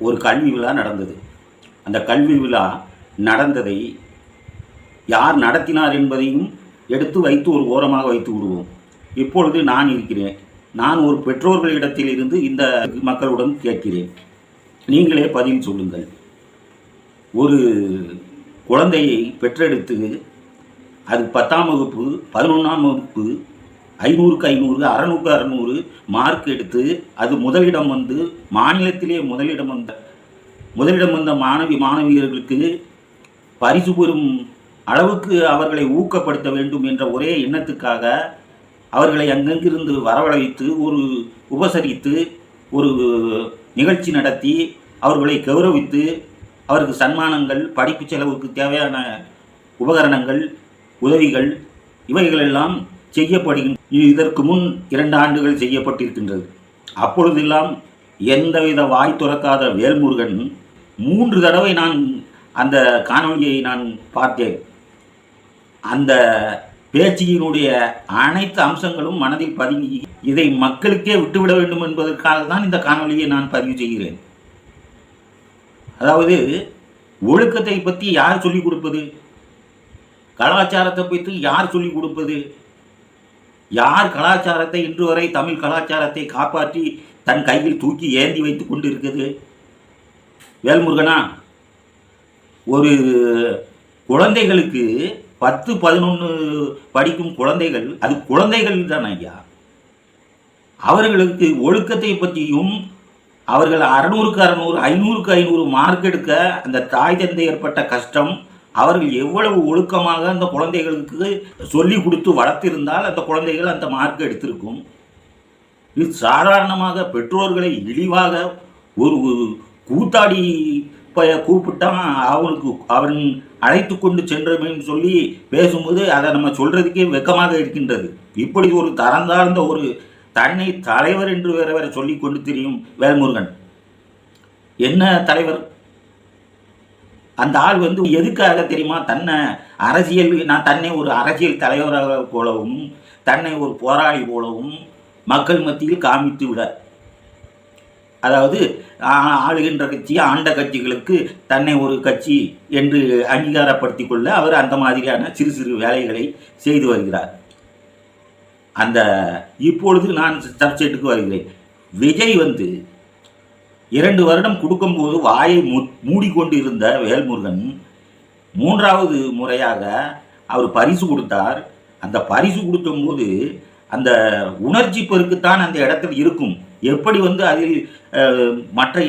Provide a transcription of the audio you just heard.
ஒரு கல்வி விழா நடந்தது. அந்த கல்வி விழா நடந்ததை யார் நடத்தினார் என்பதையும் எடுத்து வைத்து ஒரு ஓரமாக வைத்து விடுவோம். இப்பொழுது நான் இருக்கிறேன். நான் ஒரு பெற்றோர்களிடத்தில் இருந்து இந்த மக்களுடன் கேட்கிறேன். நீங்களே பதில் சொல்லுங்கள். ஒரு குழந்தையை பெற்றெடுத்து அது பத்தாம் வகுப்பு பதினொன்றாம் வகுப்பு ஐநூறுக்கு ஐநூறு அறநூறுக்கு அறநூறு மார்க் எடுத்து அது முதலிடம் வந்து மாநிலத்திலே முதலிடம் வந்த முதலிடம் வந்த மாணவி மாணவியர்களுக்கு பரிசு பெறும் அளவுக்கு அவர்களை ஊக்கப்படுத்த வேண்டும் என்ற ஒரே எண்ணத்துக்காக அவர்களை அங்கங்கிருந்து வரவழைத்து ஒரு உபசரித்து ஒரு நிகழ்ச்சி நடத்தி அவர்களை கௌரவித்து அவருக்கு சன்மானங்கள் படிப்பு செலவுக்கு தேவையான உபகரணங்கள் உதவிகள் இவைகளெல்லாம் செய்யப்படுகின்ற இதற்கு முன் இரண்டு ஆண்டுகள் செய்யப்பட்டிருக்கின்றது. அப்பொழுதெல்லாம் எந்தவித வாய் துறக்காத வேல்முருகன் மூன்று தடவை நான் அந்த காணொளியை நான் பார்த்தேன். அந்த பேச்சியினுடைய அனைத்து அம்சங்களும் மனதில் பதுங்கி இதை மக்களுக்கே விட்டுவிட வேண்டும் என்பதற்காக தான் இந்த காணொலியை நான் பதிவு செய்கிறேன். அதாவது ஒழுக்கத்தை பற்றி யார் சொல்லிக் கொடுப்பது? கலாச்சாரத்தை பற்றி யார் சொல்லிக் கொடுப்பது? யார் கலாச்சாரத்தை இன்று வரை தமிழ் கலாச்சாரத்தை காப்பாற்றி தன் கையில் தூக்கி ஏந்தி வைத்து கொண்டு இருக்குது வேல்முருகனா ஒரு குழந்தைகளுக்கு பத்து பதினொன்று படிக்கும் குழந்தைகள் அது குழந்தைகள் தான் ஐயா? அவர்களுக்கு ஒழுக்கத்தை பற்றியும் அவர்கள் அறநூறுக்கு அறநூறு ஐநூறுக்கு ஐநூறு மார்க் எடுக்க அந்த தாய் தந்தை ஏற்பட்ட கஷ்டம் அவர்கள் எவ்வளவு ஒழுக்கமாக அந்த குழந்தைகளுக்கு சொல்லி கொடுத்து வளர்த்திருந்தால் அந்த குழந்தைகள் அந்த மார்க் எடுத்திருக்கும். இது சாதாரணமாக பெற்றோர்களை இழிவாக ஒரு கூத்தாடி பய கூப்பிட்டான் அவனுக்கு அவன் அழைத்து கொண்டு சென்றமேன்னு சொல்லி பேசும்போது அதை நம்ம சொல்றதுக்கே வெக்கமாக இருக்கின்றது. இப்படி ஒரு தரந்தாழ்ந்த ஒரு தன்னை தலைவர் என்று வேற வேற சொல்லி கொண்டு தெரியும் வேல்முருகன். என்ன தலைவர்? அந்த ஆள் வந்து எதுக்காக தெரியுமா? தன்னை அரசியல் நான் தன்னை ஒரு அரசியல் தலைவராக போலவும் தன்னை ஒரு போராளி போலவும் மக்கள் மத்தியில் காமித்து விட அதாவது ஆளுகின்ற கட்சி ஆண்ட கட்சிகளுக்கு தன்னை ஒரு கட்சி என்று அங்கீகாரப்படுத்தி கொள்ள அவர் அந்த மாதிரியான சிறு சிறு வேலைகளை செய்து வருகிறார். அந்த இப்பொழுது நான் சப்ஜெக்டுக்கு வருகிறேன். விஜய் வந்து இரண்டு வருடம் கொடுக்கும்போது வாயை மூ மூடிக்கொண்டு இருந்த வேல்முருகன் மூன்றாவது முறையாக அவர் பரிசு கொடுத்தார். அந்த பரிசு கொடுக்கும்போது அந்த உணர்ச்சி பெருக்குத்தான் அந்த இடத்தில் இருக்கும். எப்படி வந்து அதில் மற்ற